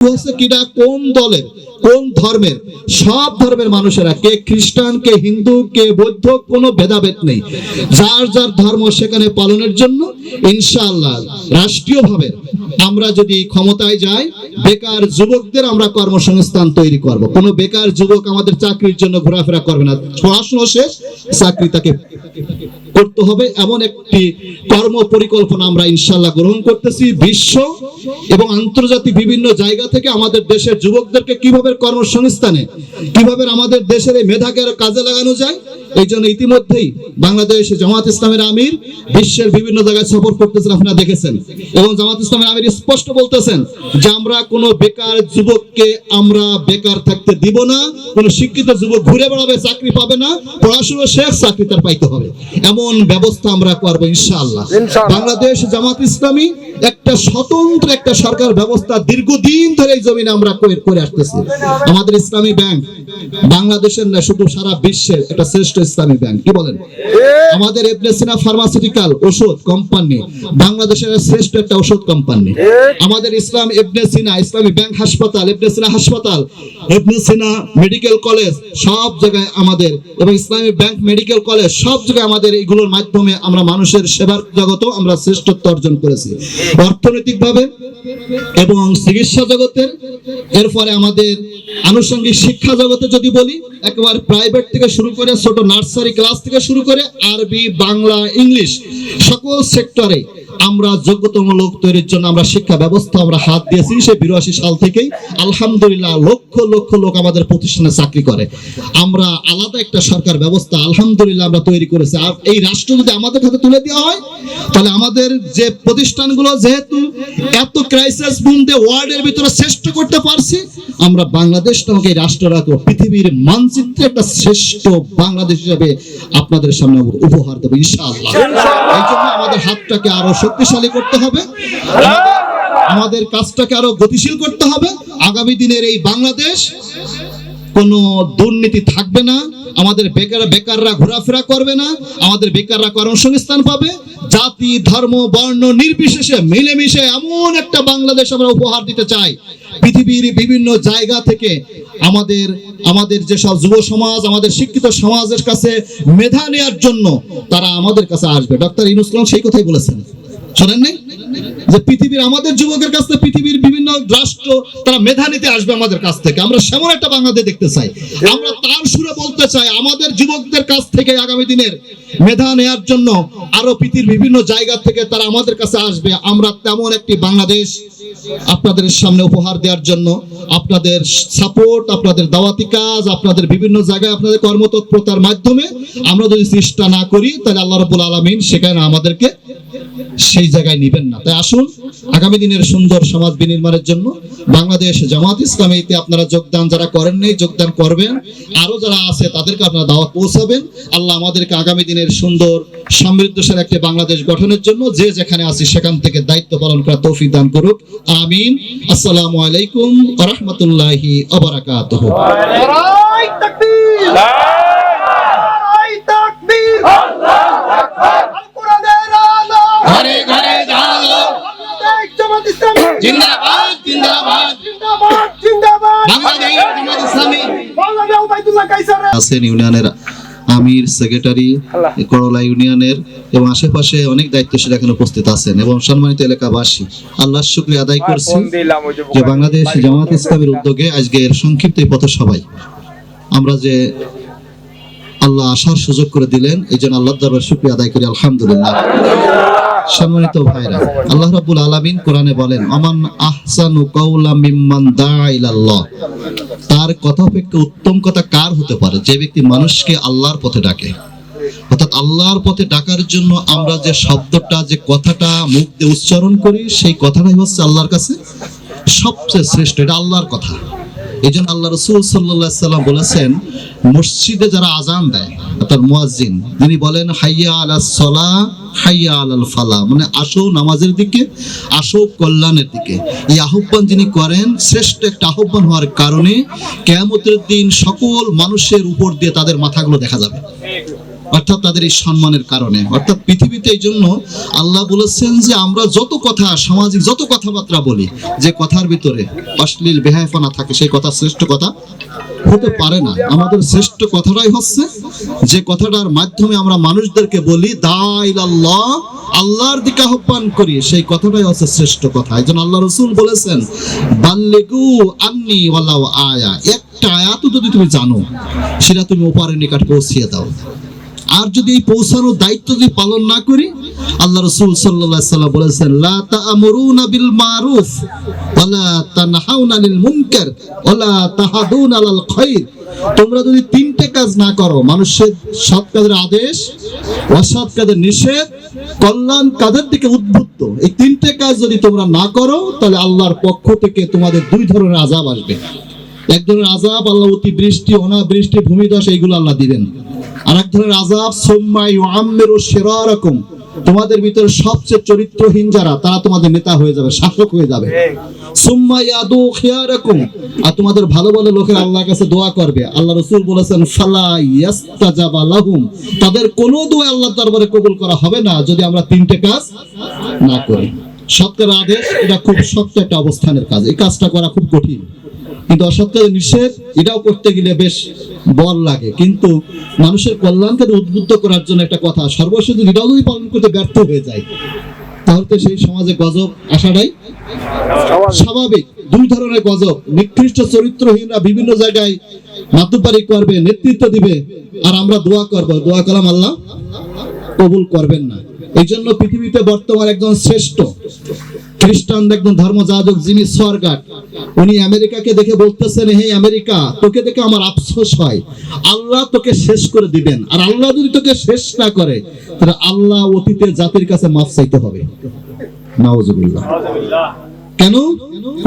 কোন দলের, কোন ধর্মের? সব ধর্মের মানুষেরা, কে খ্রিস্টান, কে হিন্দু, কে বৌদ্ধ, কোনো ভেদাভেদ নেই। যার যার ধর্ম সেখানে পালনের জন্য, ইনশাআল্লাহ, রাষ্ট্রীয়ভাবে আমরা যদি ক্ষমতায় যাই, বেকার যুবকদের আমরা কর্মসংস্থান তৈরি করব। কোনো বেকার যুবক আমাদের চাকরির জন্য ঘোরাফেরা করবে না। পড়াশোনা শেষ, চাকরি তাকে করতে হবে। এমন একটি কর্ম পরিকল্পনা আমরা ইনশাল্লাহ গ্রহণ করতেছি বিশ্ব এবং আন্তর্জাতিক বিভিন্ন জায়গা থেকে আমাদের দেশের যুবকদেরকে কীভাবে কর্মসংস্থানে কীভাবে আমাদের দেশের এই মেধাকে আরও কাজে লাগানো যায় এই জন্য ইতিমধ্যেই বাংলাদেশ জামাত ইসলামের আমির বিশ্বের বিভিন্ন জায়গায় সফর করতেছেন আপনারা দেখেছেন। এবং জামাত ইসলামের আমির স্পষ্ট বলতেছেন যে আমরা কোনো বেকার যুবককে আমরা বেকার থাকতে দিব না কোনো শিক্ষিত যুবক ঘুরে বেড়াবে চাকরি পাবে না পড়াশোনা শেষ চাকরি তার পাইতে হবে। এমন ব্যবস্থা আমরা করব ইনশাআল্লাহ। ইনশাআল্লাহ। বাংলাদেশ জামাত ইসলামী একটা স্বতন্ত্র একটা সরকার ব্যবস্থা দীর্ঘদিন ধরে এই জমিনে আমরা করে- আসতেছি। আমাদের ইসলামী ব্যাংক, বাংলাদেশের না, শুধু সারা বিশ্বের একটা শ্রেষ্ঠ ইসলামী ব্যাংক। কি বলেন? আমাদের এবনেসিনা ফার্মাসিউটিক্যাল ওষুধ কোম্পানি, বাংলাদেশের শ্রেষ্ঠ একটা ওষুধ কোম্পানি। আমাদের ইসলাম এবনে সিনা ইসলামী ব্যাংক হাসপাতাল এবনে সিনা হাসপাতাল এবনে সিনা মেডিকেল কলেজ, সব জায়গায় আমাদের, এবং ইসলামী ব্যাংক মেডিকেল কলেজ, সব জায়গায় আমাদের এইগুলোর মাধ্যমে আমরা মানুষের সেবার জগতেও আমরা শ্রেষ্ঠত্ব অর্জন করেছি। অর্থনৈতিকভাবে এবং চিকিৎসা জগতের এরপরে আমাদের আনুষঙ্গিক শিক্ষা জগতে যদি বলি, একবার প্রাইভেট থেকে শুরু করে ছোট নার্সারি ক্লাস থেকে শুরু করে আরবি, বাংলা, ইংলিশ সকল সেক্টরে আমরা যোগ্যতম লোক তৈরির জন্য আমরা শিক্ষা ব্যবস্থা আমরা হাত দিয়েছি সে বিরাশি সাল থেকেই। আলহামদুলিল্লাহ, লক্ষ লক্ষ লোক আমাদের প্রতিষ্ঠানে চাকরি করে। আমরা আলাদা একটা সরকার ব্যবস্থা আলহামদুলিল্লাহ আমরা তৈরি করেছি। আর এই রাষ্ট্র যদি আমাদের হাতে তুলে দেওয়া হয়, তাহলে আমাদের যে প্রতিষ্ঠানগুলো যেহেতু এত ক্রাইসিস বুমতে ওয়ার্ল্ডের ভিতরে শ্রেষ্ঠ করতে পারছি, আমরা বাংলাদেশ তোমাকে এই রাষ্ট্র রাখব। পৃথিবীর মানচিত্রে একটা শ্রেষ্ঠ বাংলাদেশ হিসাবে আপনাদের সামনে উপহার দেবো, ইনশাআল্লাহ। এই জন্য আমাদের হাতটাকে আরও শক্তিশালী করতে হবে। আমাদের- কাজটাকে আরও গতিশীল করতে হবে। আগামী দিনের এই বাংলাদেশ কোনো দুর্নীতি থাকবে না। আমাদের বেকার বেকাররা ঘোরাফেরা করবে না। আমাদের বেকাররা কর্মসংস্থান পাবে। জাতি, ধর্ম, বর্ণ নির্বিশেষে মিলেমিশে এমন একটা বাংলাদেশ আমরা উপহার দিতে চাই। পৃথিবীর বিভিন্ন জায়গা থেকে আমাদের আমাদের যেসব যুব সমাজ, আমাদের শিক্ষিত সমাজের কাছে মেধা নেয়ার জন্য তারা আমাদের কাছে আসবে। ডক্টর ইনুসলাম সেই কথাই বলেছেন। শোনেন নাই যে পৃথিবীর আমাদের যুবকের কাছ পৃথিবীর বিভিন্ন রাষ্ট্র, তারা মেধা আসবে আমাদের কাছ থেকে। আমরা সেমন একটা বাংলাদেশ দেখতে চাই। আমরা তার সুরে বলতে চাই, আমাদের যুবকদের কাছ থেকে আগামী দিনের মেধা নেয়ার জন্য আরও পৃথিবীর বিভিন্ন জায়গা থেকে তারা আমাদের কাছে আসবে। আমরা তেমন একটি বাংলাদেশ আপনাদের সামনে উপহার দেওয়ার জন্য, আপনাদের সাপোর্ট আপনাদের দাওয়াতি কাজ, আপনাদের বিভিন্ন জায়গায় আপনাদের কর্মতৎপরতার মাধ্যমে আমরা যদি চেষ্টা না করি, তাহলে আল্লাহ রবুল আলমিন সেখানে আমাদেরকে সেই জায়গায় নিবেন না। তাই আসুন, আগামী দিনের সুন্দর সমাজ বিনির্মাণের জন্য বাংলাদেশ জামাত ইসলামীতে আপনারা যোগদান যারা করেন নাই, যোগদান করবেন। আরও যারা আছে, তাদেরকে আপনারা দাওয়াত পৌঁছাবেন। আল্লাহ আমাদেরকে আগামী দিনের সুন্দর, সমৃদ্ধশালী একটি বাংলাদেশ গঠনের জন্য যে যেখানে আছি, সেখান থেকে দায়িত্ব পালন করা তৌফিক দান করুক। আমিন। আসসালামু আলাইকুম রাহমাতুল্লাহি ওয়া জামাত ইসলামী জিন্দাবাদ জিন্দাবাদ জিন্দাবাদ। জিন্দাবাদ বাংলাদেশ জামাত ইসলামী। বাংলাদেশ উবাইদুল্লাহ কাইসার আছেন ইউনিয়নের আমির সেক্রেটারি করলা ইউনিয়নের এবং আশেপাশে অনেক দায়িত্বশীল এখানে উপস্থিত আছেন এবং সম্মানিত এলাকাবাসী আল্লাহর শুক্রিয়া আদায় করছি যে বাংলাদেশ জামাত ইসলামের উদ্যোগে আজকে এর সংক্ষিপ্ত এই পথসভায় আমরা যে আল্লাহ আসার সুযোগ করে দিলেন। এই জন্য আল্লাহ দরবার শুক্রিয়া আদায় করি, আলহামদুলিল্লাহ। সম্মানিত ভাইরা, আল্লাহ রাব্বুল আলামিন কোরআনে বলেন, আমান আহসানু কাউলা মিম্মান দাআ ইলাল্লাহ। তার কথা অপেক্ষা উত্তম কথা কার হতে পারে? যে ব্যক্তি মানুষকে আল্লাহর পথে ডাকে। অর্থাৎ আল্লাহর পথে ডাকার জন্য আমরা যে শব্দটা, যে কথাটা মুখ দিয়ে উচ্চারণ করি, সেই কথাটাই হচ্ছে আল্লাহর কাছে সবচেয়ে শ্রেষ্ঠ। এটা আল্লাহর কথা। এই জন্য আল্লাহ রসুল সাল্লা সাল্লাম বলেছেন, মসজিদে যারা আজান দেয়, অর্থাৎ মুয়াজ্জিন, তিনি বলেন, হাইয়া আলা সলা, হাইয়া আলাল ফালা। মানে আসো নামাজের দিকে, আসো কল্যাণের দিকে। এই আহ্বান যিনি করেন, শ্রেষ্ঠ একটা আহ্বান হওয়ার কারণে কেয়ামতের দিন সকল মানুষের উপর দিয়ে তাদের মাথাগুলো দেখা যাবে। অর্থাৎ তাদের এই সম্মানের কারণে। অর্থাৎ পৃথিবীতে এই জন্য আল্লাহ বলেছেন যে, আমরা যত কথা সামাজিক যত কথাবার্তা বলি, যে কথার ভিতরে অশ্লীল বেহায়ফানা থাকে, সেই কথা শ্রেষ্ঠ কথা হতে পারে না। আমাদের শ্রেষ্ঠ কথাটাই হচ্ছে যে, কথাটার মাধ্যমে আমরা মানুষদেরকে বলি দাইল আল্লাহ আল্লাহর দিকে আহ্বান করি। সেই কথাটাই হচ্ছে শ্রেষ্ঠ কথা। একজন আল্লাহ রসুল বলেছেন, বাল্লেগু আন্নি আয়া। একটা আয়াতও যদি তুমি জানো, সেটা তুমি ওপারের নিকট পৌঁছিয়ে দাও। আর যদি এই পৌঁছানোর দায়িত্ব যদি পালন না করি, আল্লাহ রসুল আলাইহি সাল্লাম বলেছেন, লা তা'মুরুনা বিল মারুফ ওয়ালা তানহাউনা আনিল মুনকার ওয়ালা তাহাদুনা আলাল খায়র তোমরা যদি তিনটে কাজ না করো, মানুষের সৎ কাজের আদেশ, অসৎ কাজের নিষেধ, কল্যাণ কাজের দিকে উদ্বুদ্ধ, এই তিনটে কাজ যদি তোমরা না করো, তাহলে আল্লাহর পক্ষ থেকে তোমাদের দুই ধরনের আযাব আসবে। এক ধরনের আজাব আল্লাহ অতি বৃষ্টি অনাবৃষ্টি ভূমিধস, এইগুলো আল্লাহ দিবেন। আর এক ধরনের আজাব সোম্মাই আম্মের ও সেরা রকম তোমাদের ভিতরে সবচেয়ে চরিত্রহীন যারা, তারা তোমাদের নেতা হয়ে যাবে, শাসক হয়ে যাবে। সুম্মা ইয়াদু খিয়ারাকুম। আর তোমাদের ভালো ভালো লোকের আল্লাহর কাছে দোয়া করবে। আল্লাহ রাসূল বলেছেন ইয়াস্তাজাবা লাহুম। তাদের কোনো দোয়া আল্লাহর দরবারে কবুল করা হবে না, যদি আমরা তিনটে কাজ না করি। সৎকার আদেশ, এটা খুব শক্ত একটা অবস্থানের কাজ। এই কাজটা করা খুব কঠিন। কিন্তু অসৎ নিষেধ, এটাও করতে গেলে বেশ বল লাগে। কিন্তু মানুষের কল্যাণকে উদ্বুদ্ধ করার জন্য একটা কথা, সর্বশেষ এটাও যদি পালন করতে ব্যর্থ হয়ে যায়। তাহলে সেই সমাজে গজব আসাটাই স্বাভাবিক। দুই ধরনের গজব, নিকৃষ্ট চরিত্রহীনরা বিভিন্ন জায়গায় মাতুপারি করবে, নেতৃত্ব দিবে, আর আমরা দোয়া করব। দোয়া কালাম আল্লাহ, কবুল করবেন না। এই জন্য পৃথিবীতে বর্তমান একজন শ্রেষ্ঠ। খ্রিস্টান একজন ধর্মযাজক যিনি সরগাট উনি আমেরিকাকে দেখে বলতেছেন, হে আমেরিকা, তোকে দেখে আমার আফসোস হয়। আল্লাহ তোকে শেষ করে দিবেন। আর আল্লাহ যদি তোকে শেষ না করে, তাহলে আল্লাহ অতীতের জাতির কাছে মাফ চাইতে হবে। নাউজুবিল্লাহ। কেন?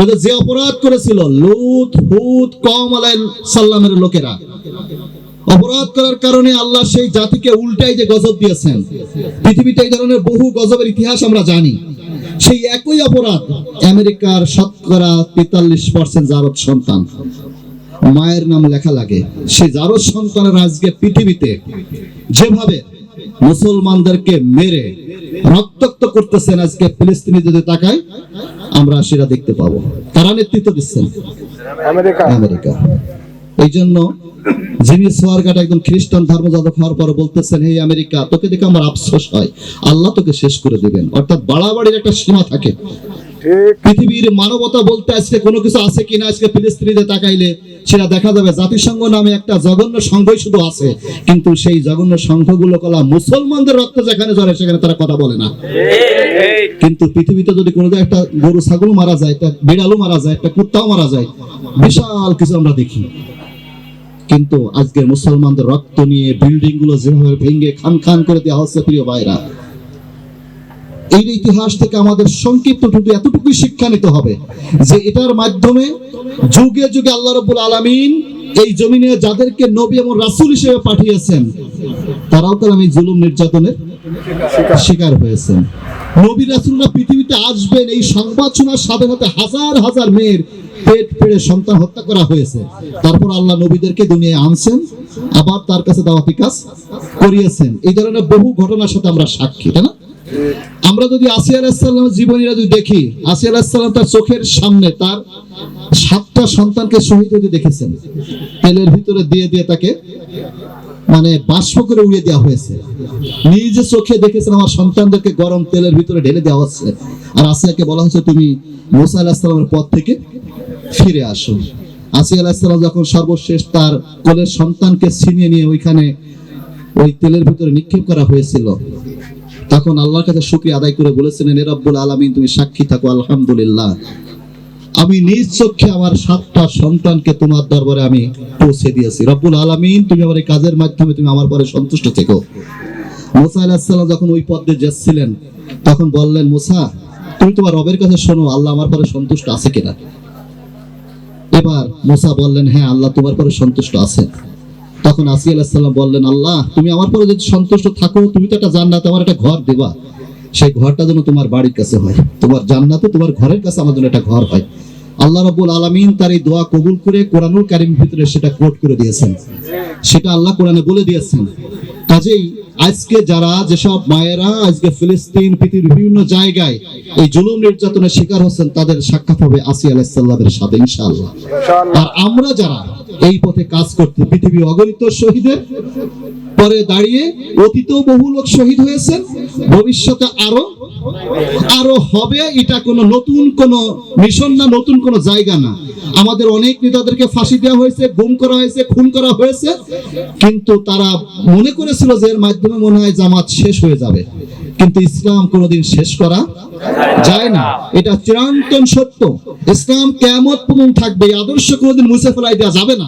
ওদের যে অপরাধ করেছিল, লুত হুদ কম আলাই সাল্লামের লোকেরা। অপরাধ করার কারণে আল্লাহ সেই জাতিকে উল্টাই যে গজব দিয়েছেন। পৃথিবীতে এই ধরনের বহু গজবের ইতিহাস আমরা জানি। সেই একই অপরাধ আমেরিকার শতকরা তেতাল্লিশ পার্সেন্ট জারদ সন্তান। মায়ের নাম লেখা লাগে। সেই জারদ সন্তানের আজকে পৃথিবীতে যেভাবে মুসলমানদেরকে মেরে রক্তাক্ত করতেছেন আজকে ফিলিস্তিনি যদি তাকায় আমরা সেটা দেখতে পাবো। তারা নেতৃত্ব দিচ্ছেন। আমেরিকা। আমেরিকা। এই জন্য যিনি একদম খ্রিস্টান ধর্মযাজক হওয়ার পর বলতেছেন হে আমেরিকা তোকে দেখে আমার আফসোস হয়। আল্লাহ তোকে শেষ করে দিবেন। অর্থাৎ বাড়াবাড়ির একটা সীমা থাকে। পৃথিবীর মানবতা বলতে আজকে কোনো কিছু আছে কিনা আজকে তাকাইলে সেটা দেখা যাবে। জাতিসংঘ নামে একটা জঘন্য সংঘই শুধু আছে কিন্তু সেই জঘন্য সংঘগুলো কলা মুসলমানদের রক্ত যেখানে জ্বরে সেখানে তারা কথা বলে না। কিন্তু পৃথিবীতে যদি কোনো একটা গরু ছাগল মারা যায় একটা বিড়ালও মারা যায় একটা কুত্তাও মারা যায় বিশাল কিছু আমরা দেখি। কিন্তু আজকে মুসলমানদের রক্ত নিয়ে বিল্ডিংগুলো যেভাবে ভেঙে খান খান করে দেওয়া হচ্ছে, প্রিয় ভাইরা এই ইতিহাস থেকে আমাদের সংক্ষিপ্ত টুকু এতটুকুই শিক্ষা নিতে হবে যে এটার মাধ্যমে যুগে যুগে আল্লাহ রব্বুল আলামিন এই জমিনে যাদেরকে নবী এবং রাসূল হিসেবে পাঠিয়েছেন, তারাও তো আমি জুলুম নির্যাতনের শিকার হয়েছেন? নবী রাসূলরা পৃথিবীতে আসবেন, এই সংবাদ শোনার সাথে সাথে হাজার হাজার মেয়ের পেট পেড়ে সন্তান হত্যা করা হয়েছে। তারপর আল্লাহ নবীদেরকে দুনিয়ায় আনছেন, আবার তার কাছে দাওয়াতি কাজ করিয়েছেন। এই ধরনের বহু ঘটনার সাথে আমরা সাক্ষী, তাই না? আমরা যদি আসিয়া আলাহিসাল্লামের জীবনীরা যদি দেখি, আসিয়া আলাহিসাল্লাম তার চোখের সামনে তার সাতটা সন্তানকে শহীদ হতে দেখেছেন। তেলের ভিতরে দিয়ে দিয়ে তাকে মানে বাষ্প করে উড়িয়ে দেওয়া হয়েছে। নিজে চোখে দেখেছেন আমার সন্তানদেরকে গরম তেলের ভিতরে ঢেলে দেওয়া হচ্ছে। আর আসিয়াকে বলা হচ্ছে, তুমি মুসা আলাহিসাল্লামের পথ থেকে ফিরে আসো আসিয়া আলাহিসাল্লাম যখন সর্বশেষ তার কোলের সন্তানকে ছিনিয়ে নিয়ে ওইখানে ওই তেলের ভিতরে নিক্ষেপ করা হয়েছিল, তখন আল্লাহর কাছে শুকরিয়া আদায় করে বলেছিলেন, এ রব্বুল আলামিন, তুমি সাক্ষী থাকো, আলহামদুলিল্লাহ। আমি নিজ চোখে আমার সাতটা সন্তানকে তোমার দরবারে আমি পৌঁছে দিয়েছি। রব্বুল আলামিন, তুমি আমার এই কাজের মাধ্যমে তুমি আমার পরে সন্তুষ্ট থেকো। মুসা আলাহিসাল্লাম যখন ওই পদ্মে যাচ্ছিলেন, তখন বললেন, মুসা, তুমি তোমার রবের কাছে শোনো, আল্লাহ আমার পরে সন্তুষ্ট আছে কিনা? এবার মুসা বললেন হ্যাঁ আল্লাহ তোমার পরে সন্তুষ্ট আছেন। তখন আসি আলাহিসাল্লাম বললেন, আল্লাহ, তুমি আমার পরে যদি সন্তুষ্ট থাকো, তুমি তো একটা জান্নাতে আমার একটা ঘর দেবা। সেই ঘরটা যেন তোমার বাড়ির কাছে হয়। তোমার জান্নাতে তোমার ঘরের কাছে আমার জন্য একটা ঘর হয়। আল্লাহ রাবুল আলমিন তার এই দোয়া কবুল করে কোরআনুল কারিম ভিতরে সেটা কোট করে দিয়েছেন। সেটা আল্লাহ কোরআনে বলে দিয়েছেন। কাজেই আজকে যারা, যেসব মায়েরা আজকে ফিলিস্তিন পৃথিবীর বিভিন্ন জায়গায় এই জুলুম নির্যাতনের শিকার হচ্ছেন, তাদের সাক্ষাৎ হবে আসি আলাহিসাল্লামের সাথে, ইনশাআল্লাহ। আর আমরা যারা এই পথে কাজ করতে। পৃথিবী অগণিত শহীদের পরে দাঁড়িয়ে অতীতেও বহু লোক শহীদ হয়েছেন, ভবিষ্যতে আরও আরও হবে। এটা কোনো নতুন কোনো মিশন না, নতুন কোনো জায়গা না। আমাদের অনেক নেতাদেরকে ফাঁসি দেওয়া হয়েছে, গুম করা হয়েছে, খুন করা হয়েছে। কিন্তু তারা মনে করেছিল যে এর মাধ্যমে মনে হয় জামাত শেষ হয়ে যাবে। কিন্তু ইসলাম কোনোদিন শেষ করা যায় না। এটা চিরন্তন সত্য। ইসলাম কেমত পর্যন্ত থাকবে আদর্শ কোনোদিন মুছে ফেলাই দেওয়া যাবে না।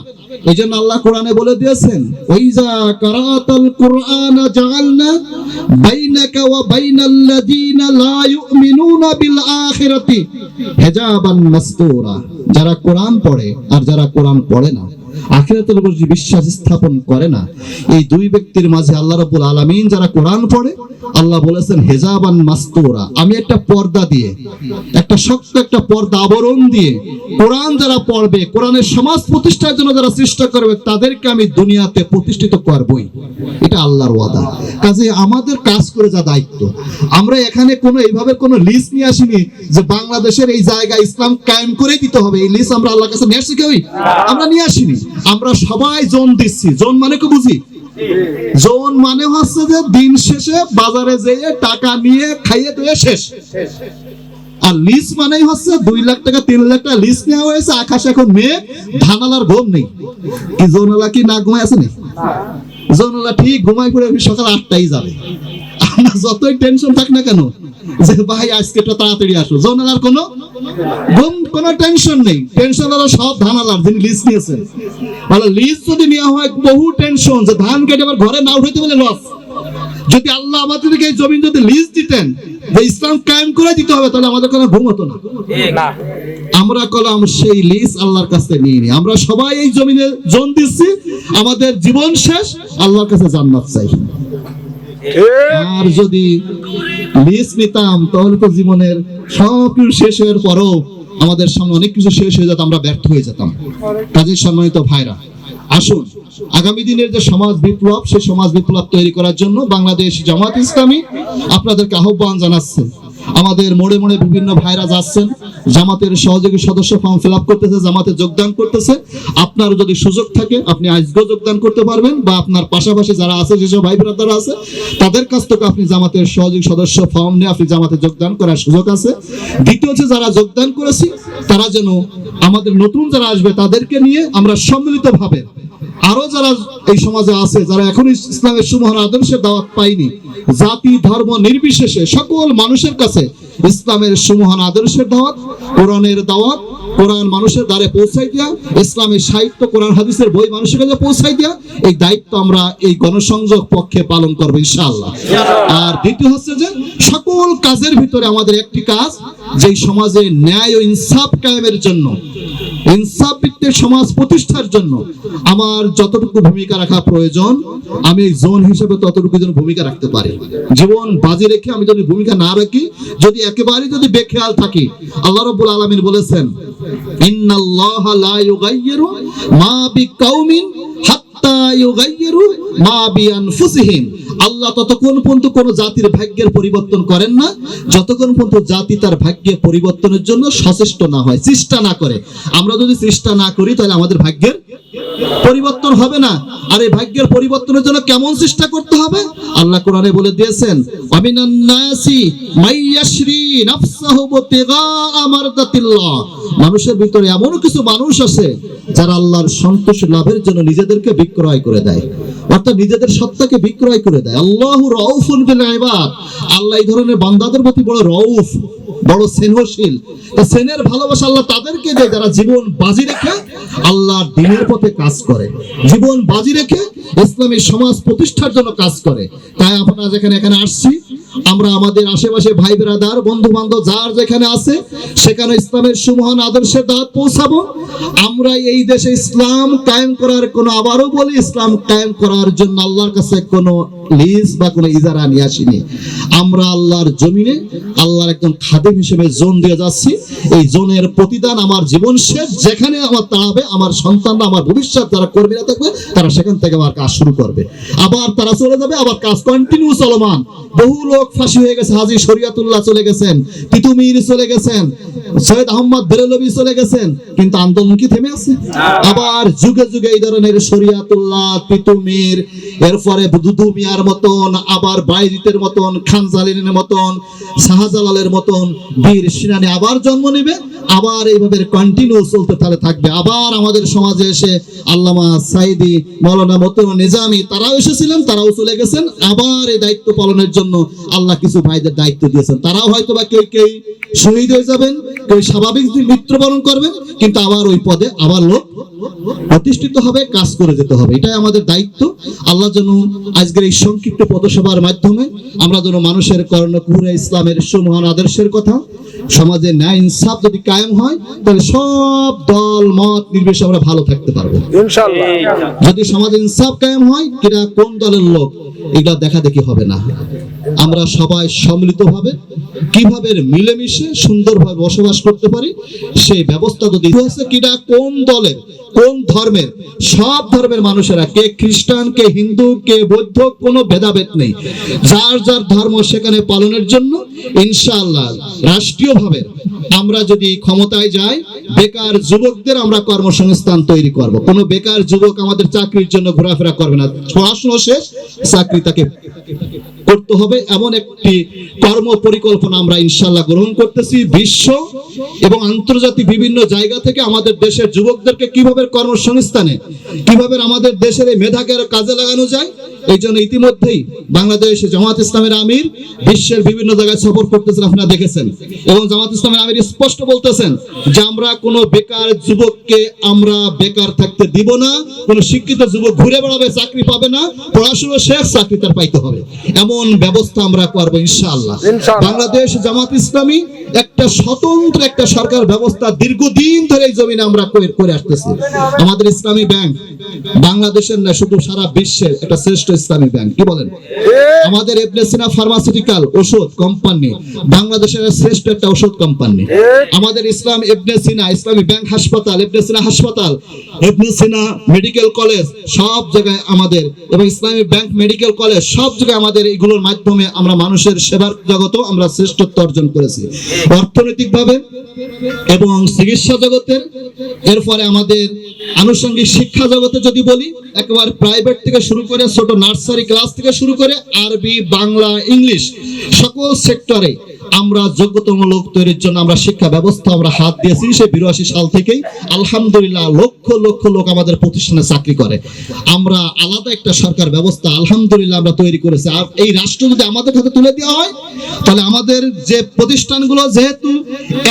এই জন্য আল্লাহ কোরআনে বলে দিয়েছেন, ওইজা কারাতাল কোরআন জাআলনা বাইনাকা ওয়া বাইনাল্লাযীনা লা ইউমিনুনা বিল আখিরাতি হিজাবান মাসতুরা। যারা কোরআন পড়ে আর যারা কোরআন পড়ে না আখিরাতের উপর যে বিশ্বাস স্থাপন করে না, এই দুই ব্যক্তির মাঝে আল্লাহ রাব্বুল আলামিন যারা কোরআন পড়ে, আল্লাহ বলেছেন, হেজাবান মাস্তুরা। আমি একটা পর্দা দিয়ে, একটা শক্ত একটা পর্দা আবরণ দিয়ে কোরআন যারা পড়বে, কোরআনের সমাজ প্রতিষ্ঠার জন্য যারা চেষ্টা করবে, তাদেরকে আমি দুনিয়াতে প্রতিষ্ঠিত করবই। এটা আল্লাহর ওয়াদা। কাজে আমাদের কাজ করে যা দায়িত্ব। আমরা এখানে কোনো, এইভাবে কোনো লিস্ট নিয়ে আসিনি যে বাংলাদেশের এই জায়গা ইসলাম কায়েম করে দিতে হবে। এই লিস্ট আমরা আল্লাহর কাছে নিয়ে আসছি কেউই? আমরা নিয়ে আসিনি। আমরা সবাই জোন দিচ্ছি। জোন মানে কি বুঝি? জোন মানে হচ্ছে যে দিন শেষে বাজারে যেয়ে টাকা নিয়ে খাইয়ে দিয়ে শেষ। আর লিস্ট মানেই হচ্ছে দুই লাখ টাকা, তিন লাখ টাকা লিস্ট নেওয়া হয়েছে, আকাশ এখন মেয়ে ধানালার ঘুম নেই। কি জোনালা কি না ঘুমায় আছে নি? জোনালা ঠিক ঘুমাই পড়ে সকাল আটটাই যাবে। আমরা যতই টেনশন থাক না কেন যে ভাই আজকে একটু তাড়াতাড়ি আসো। জোনালার কোনো? ঘুম কোনো টেনশন নেই। টেনশন হলো সব ধানালার যিনি লিস্ট নিয়েছেন। মানে লিস্ট যদি নেওয়া হয় বহু টেনশন যে ধান কেটে আবার ঘরে না উঠাইতে বলে লস যদি আল্লাহ আমাদেরকে এই জমিন যদি লিজ দিতেন যে ইসলাম কায়েম করে দিতে হবে তাহলে আমাদের কোনো ঘুম হতো না। না। আমরা কলাম সেই লিজ আল্লাহর কাছে নিয়ে নি আমরা সবাই এই জমিনে জন দিচ্ছি আমাদের জীবন শেষ আল্লাহর কাছে জান্নাত চাই। আর যদি মিস নিতাম, তাহলে তো জীবনের সব কিছু শেষ হওয়ার পরও আমাদের সামনে অনেক কিছু শেষ হয়ে যেত, আমরা ব্যর্থ হয়ে যেতাম। কাজের সম্মানিত ভাইরা, আসুন, আগামী দিনের যে সমাজ বিপ্লব সেই সমাজ বিপ্লব তৈরি করার জন্য বাংলাদেশ জামাত ইসলামী আপনাদেরকে আহ্বান জানাচ্ছে। আমাদের মোড়ে মোড়ে বিভিন্ন ভাইরা যাচ্ছেন জামাতের সহযোগী সদস্য ফর্ম ফিল করতেছে, জামাতে যোগদান করতেছে। আপনার যদি সুযোগ থাকে, আপনি আজকেও যোগদান করতে পারবেন বা আপনার পাশাপাশি যারা আছে যেসব ভাই ব্রাদার আছে, তাদের কাছ থেকে আপনি জামাতের সহযোগী সদস্য ফর্ম নিয়ে আপনি জামাতে যোগদান করার সুযোগ আছে। দ্বিতীয় হচ্ছে যারা যোগদান করেছি, তারা যেন আমাদের নতুন যারা আসবে, তাদেরকে নিয়ে আমরা সম্মিলিত ভাবে আরও যারা এই সমাজে আছে, যারা এখন ইসলামের সুমহান আদর্শের দাওয়াত পায়নি জাতি, ধর্ম নির্বিশেষে সকল মানুষের কাছে ইসলামের সুমহান আদর্শের দাওয়াত, কোরআনের দাওয়াত, কোরআন মানুষের দ্বারে পৌঁছাই দিয়া ইসলামের সাহিত্য, কোরআন হাদিসের বই মানুষের কাছে পৌঁছাই দিয়া, এই দায়িত্ব আমরা এই গণসংযোগ পক্ষে পালন করব ইনশাআল্লাহ। আর দ্বিতীয় হচ্ছে যে সকল কাজের ভিতরে আমাদের একটি কাজ, যেই সমাজে ন্যায় ও ইনসাফ কায়েমের জন্য ইনসাফ সমাজ প্রতিষ্ঠার জন্য আমার যতটুকু ভূমিকা রাখা প্রয়োজন, আমি জোন হিসেবে ততটুকু যেন ভূমিকা রাখতে পারি। জীবন বাজি রেখে আমি যদি ভূমিকা না রাখি, যদি একেবারে যদি বেখেয়াল থাকি, আল্লাহ রাব্বুল আলামিন বলেছেন, ইন্নাল্লাহা লা ইউগাইয়িরু মা বিকাউমিন হাত্তা ইউগাইয়িরু মা বিআনফুসিহিম। আল্লাহ ততক্ষণ পর্যন্ত কোন জাতির ভাগ্যের পরিবর্তন করেন না, যতক্ষণ পর্যন্ত জাতি তার ভাগ্যের পরিবর্তনের জন্য সচেষ্ট না হয়, চেষ্টা না করে। আমরা যদি চেষ্টা না করি, তাহলে আমাদের ভাগ্যের পরিবর্তন হবে না। আর এই ভাগ্যের পরিবর্তনের জন্য কেমন চেষ্টা করতে হবে? আল্লাহ কোরআনে বলে দিয়েছেন, অমিনান নাসি মাইয়াশরি নাফসাহু বিতিগা মারদাতিল্লাহ। মানুষের ভিতরে এমন কিছু মানুষ আছে, যারা আল্লাহর সন্তোষ লাভের জন্য নিজেদেরকে বিক্রয় করে দেয়। অর্থাৎ নিজেদের সত্তাকে বিক্রয় করে দেয়। আল্লাহ রউফুন বিল ইবাদ। আল্লাহ এই ধরনের বান্দাদের প্রতি বড় রউফ, বড় স্নেহশীল। তো স্নেহের ভালোবাসা আল্লাহ তাদেরকে দেয়, যারা জীবন বাজি রেখে আল্লাহর দিনের পথে কাজ করে। জীবন বাজি রেখে ইসলামী সমাজ প্রতিষ্ঠার জন্য কাজ করে। তাই আপনারা যেখানে এখানে আসছি আমরা আমাদের আশেপাশে ভাই বেরাদার বন্ধু বান্ধব যার যেখানে আছে, সেখানে ইসলামের সুমহান আদর্শের দাঁত পৌঁছাবো। আমরা এই দেশে ইসলাম কায়েম করার কোনো আবারও বলি, ইসলাম কায়েম করার জন্য আল্লাহর কাছে কোনো লিজ বা কোনো ইজারা নিয়ে আসিনি। আমরা আল্লাহর জমিনে, আল্লাহর একজন খাদেম হিসেবে জোন দিয়ে যাচ্ছি। এই জোনের প্রতিদান আমার জীবন শেষ। যেখানে আমার তাড়াবে আমার সন্তানরা, আমার ভবিষ্যৎ, যারা কর্মীরা থাকবে, তারা সেখান থেকে আবার কাজ শুরু করবে। আবার তারা চলে যাবে, আবার কাজ কন্টিনিউ চলমান। বহু লোক ফাঁসি হয়ে গেছে হাজি শরিয়াতুল্লাহ চলে গেছেন তিতুমির চলে গেছেন সৈয়দ আহমদ বেরেলবি চলে গেছেন কিন্তু আন্দোলন কি থেমে আছে? আবার যুগে যুগে এই ধরনের শরিয়াতুল্লাহ তিতুমির এরপরে দুদু মিয়ার মতন আবার বাইজিতের মতন খানজালিনের মতন শাহজালালের মতন বীর সিনানি আবার জন্ম নেবে আবার এইভাবে কন্টিনিউ চলতে তাহলে থাকবে। আবার আমাদের সমাজে এসে আল্লামা সাইদি মৌলানা মতুন নিজামি তারাও এসেছিলেন তারাও চলে গেছেন আবার এই দায়িত্ব পালনের জন্য আল্লাহ কিছু ভাইদের দায়িত্ব দিয়েছেন। তারাও হয়তো বা কেউ কেউ শহীদ হয়ে যাবেন কেউ স্বাভাবিক মৃত্যুবরণ করবেন কিন্তু আবার ওই পদে আবার লোক প্রতিষ্ঠিত হবে কাজ করে যেতে হবে। এটাই আমাদের দায়িত্ব। আল্লাহ যেন আজকের এই সংক্ষিপ্ত পথসভার মাধ্যমে আমরা যেন মানুষের কর্ণকুহুরে ইসলামের সুমহান আদর্শের কথা সমাজে ন্যায় ইনসাফ যদি কায়েম হয় তাহলে সব দল মত নির্বিশেষে আমরা ভালো থাকতে পারব। যদি সমাজে ইনসাফ কায়েম হয় কিনা কোন দলের লোক এটা দেখা দেখি হবে না। আমরা সবাই সম্মিলিতভাবে কীভাবে মিলেমিশে সুন্দরভাবে বসবাস করতে পারি, সেই ব্যবস্থা যদি হয়েছে কিনা, কোন দলের, কোন ধর্মের, সব ধর্মের মানুষেরা, কে খ্রিস্টান, কে হিন্দু, কে বৌদ্ধ, কোনো ভেদাভেদ নেই। যার যার ধর্ম সেখানে পালনের জন্য, ইনশাআল্লাহ রাষ্ট্রীয়ভাবে আমরা যদি ক্ষমতায় যাই, বেকার যুবকদের আমরা কর্মসংস্থান তৈরি করব। কোনো বেকার যুবক আমাদের চাকরির জন্য ঘোরাফেরা করবে না। পড়াশোনা শেষ, চাকরি তাকে করতে হবে এমন একটি কর্ম পরিকল্পনা আমরা ইনশাল্লাহ গ্রহণ করতেছি। বিশ্ব এবং আন্তর্জাতিক বিভিন্ন জায়গা থেকে আমাদের দেশের যুবকদেরকে কীভাবে কর্মসংস্থানে, কীভাবে আমাদের দেশের এই মেধাকে কাজে লাগানো যায়, এই জন্য ইতিমধ্যেই বাংলাদেশ জামাত ইসলামের আমির বিশ্বের বিভিন্ন জায়গায় সফর করতেছেন, আপনারা দেখেছেন। এবং জামাত ইসলামের আমির স্পষ্ট বলতেছেন যে আমরা কোনো বেকার যুবককে আমরা বেকার থাকতে দিব না, কোনো শিক্ষিত যুবক ঘুরে বেড়াবে, চাকরি পাবে না, পড়াশোনা শেষ, চাকরি তার পাইতে হবে। এমন ব্যবস্থা আমরা করব ইনশাআল্লাহ। বাংলাদেশ জামাত ইসলামী একটা স্বতন্ত্র একটা সরকার ব্যবস্থা দীর্ঘদিন ধরে এই জমিনে আমরা করে আসতেছি। আমাদের ইসলামী ব্যাংক বাংলাদেশের না শুধু সারা বিশ্বের একটা শ্রেষ্ঠ ইসলামী ব্যাংক। কি বলেন? আমাদের এবনেসিনা ফার্মাসিউটিক্যাল ওষুধ কোম্পানি বাংলাদেশের শ্রেষ্ঠ একটা ওষুধ কোম্পানি। আমাদের ইসলাম এবনেসিনা ইসলামী ব্যাংক হাসপাতাল এবনে সিনা হাসপাতাল এবনেসিনা মেডিকেল কলেজ সব জায়গায় আমাদের এবং ইসলামী ব্যাংক মেডিকেল কলেজ সব জায়গায় আমাদের এইগুলোর মাধ্যমে আমরা মানুষের সেবার জগতেও আমরা শ্রেষ্ঠত্ব অর্জন করেছি। অর্থনৈতিকভাবে এবং চিকিৎসা জগতের এরপরে আমাদের আনুষঙ্গিক শিক্ষা জগতে যদি বলি, একবার প্রাইভেট থেকে শুরু করে ছোট নার্সারি ক্লাস থেকে শুরু করে আরবি, বাংলা, ইংলিশ সকল সেক্টরে আমরা যোগ্যতম লোক তৈরির জন্য আমরা শিক্ষা ব্যবস্থা আমরা হাত দিয়েছি সে বিরাশি সাল থেকেই। আলহামদুলিল্লাহ, লক্ষ লক্ষ লোক আমাদের প্রতিষ্ঠানে চাকরি করে। আমরা আলাদা একটা সরকার ব্যবস্থা আলহামদুলিল্লাহ আমরা তৈরি করেছি। আর এই রাষ্ট্র যদি আমাদের হাতে তুলে দেওয়া হয়, তাহলে আমাদের যে প্রতিষ্ঠানগুলো যেহেতু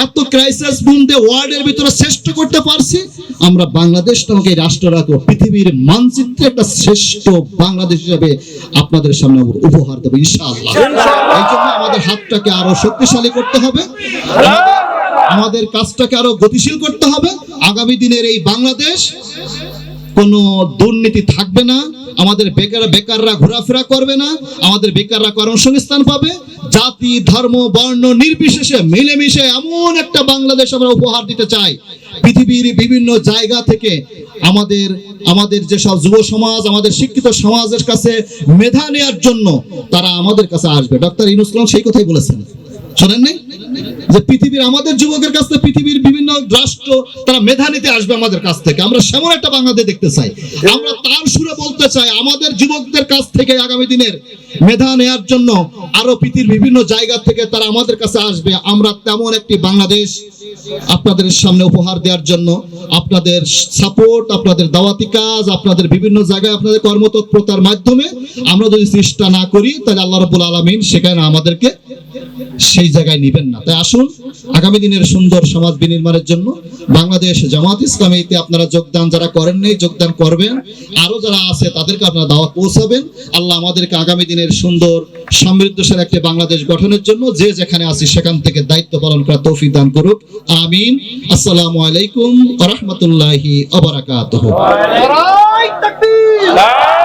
এত ক্রাইসিস বুনতে ওয়ার্ল্ডের ভিতরে শ্রেষ্ঠ করতে পারছি, আমরা বাংলাদেশ নামক এই রাষ্ট্র রাখব। পৃথিবীর মানচিত্রে একটা শ্রেষ্ঠ বাংলাদেশ হিসেবে আপনাদের সামনে উপহার দেবো, ইনশাআল্লাহ। এই জন্য আমাদের হাতটাকে আরও শক্তিশালী করতে হবে। আমাদের- কাজটাকে আরও গতিশীল করতে হবে। আগামী দিনের এই বাংলাদেশ কোনো দুর্নীতি থাকবে না। আমাদের বেকার বেকাররা ঘোরাফেরা করবে না। আমাদের বেকাররা কর্মসংস্থান পাবে। জাতি, ধর্ম, বর্ণ নির্বিশেষে মিলেমিশে এমন একটা বাংলাদেশ আমরা উপহার দিতে চাই। পৃথিবীর বিভিন্ন জায়গা থেকে আমাদের আমাদের যেসব যুব সমাজ, আমাদের শিক্ষিত সমাজের কাছে মেধা নেয়ার জন্য তারা আমাদের কাছে আসবে। ডক্টর ইনুস কালাম সেই কথাই বলেছেন। শোনেন নাই? যে পৃথিবীর আমাদের যুবকের কাছ থেকে পৃথিবীর বিভিন্ন রাষ্ট্র তারা মেধা নিতে আসবে আমাদের কাছ থেকে। আমরা সেমন একটা বাংলাদেশ দেখতে চাই। আমরা তার সুরে বলতে চাই, আমাদের যুবকদের কাছ থেকে আগামী দিনের মেধা নেয়ার জন্য আরও পৃথিবীর বিভিন্ন জায়গা থেকে তারা আমাদের কাছে আসবে। আমরা তেমন একটি বাংলাদেশ আপনাদের সামনে উপহার দেওয়ার জন্য, আপনাদের সাপোর্ট আপনাদের দাওয়াতি কাজ, আপনাদের বিভিন্ন জায়গায় আপনাদের কর্মতৎপরতার মাধ্যমে আমরা যদি চেষ্টা না করি, তাহলে আল্লাহ রাব্বুল আলামিন সেখানে আমাদেরকে সেই জায়গায় নিবেন না। তাই আসুন, আগামী দিনের সুন্দর সমাজ বিনির্মাণের জন্য বাংলাদেশ জামাত ইসলামীতে আপনারা যোগদান যারা করেন নাই, যোগদান করবেন। আরও যারা আছে, তাদেরকে আপনারা দাওয়া পৌঁছাবেন। আল্লাহ আমাদেরকে আগামী দিনের সুন্দর, সমৃদ্ধশালী একটি বাংলাদেশ গঠনের জন্য যে যেখানে আছি, সেখান থেকে দায়িত্ব পালন করা তৌফিক দান করুক। আমিন। আসসালামু আলাইকুম রাহমাতুল্লাহি তাকবীর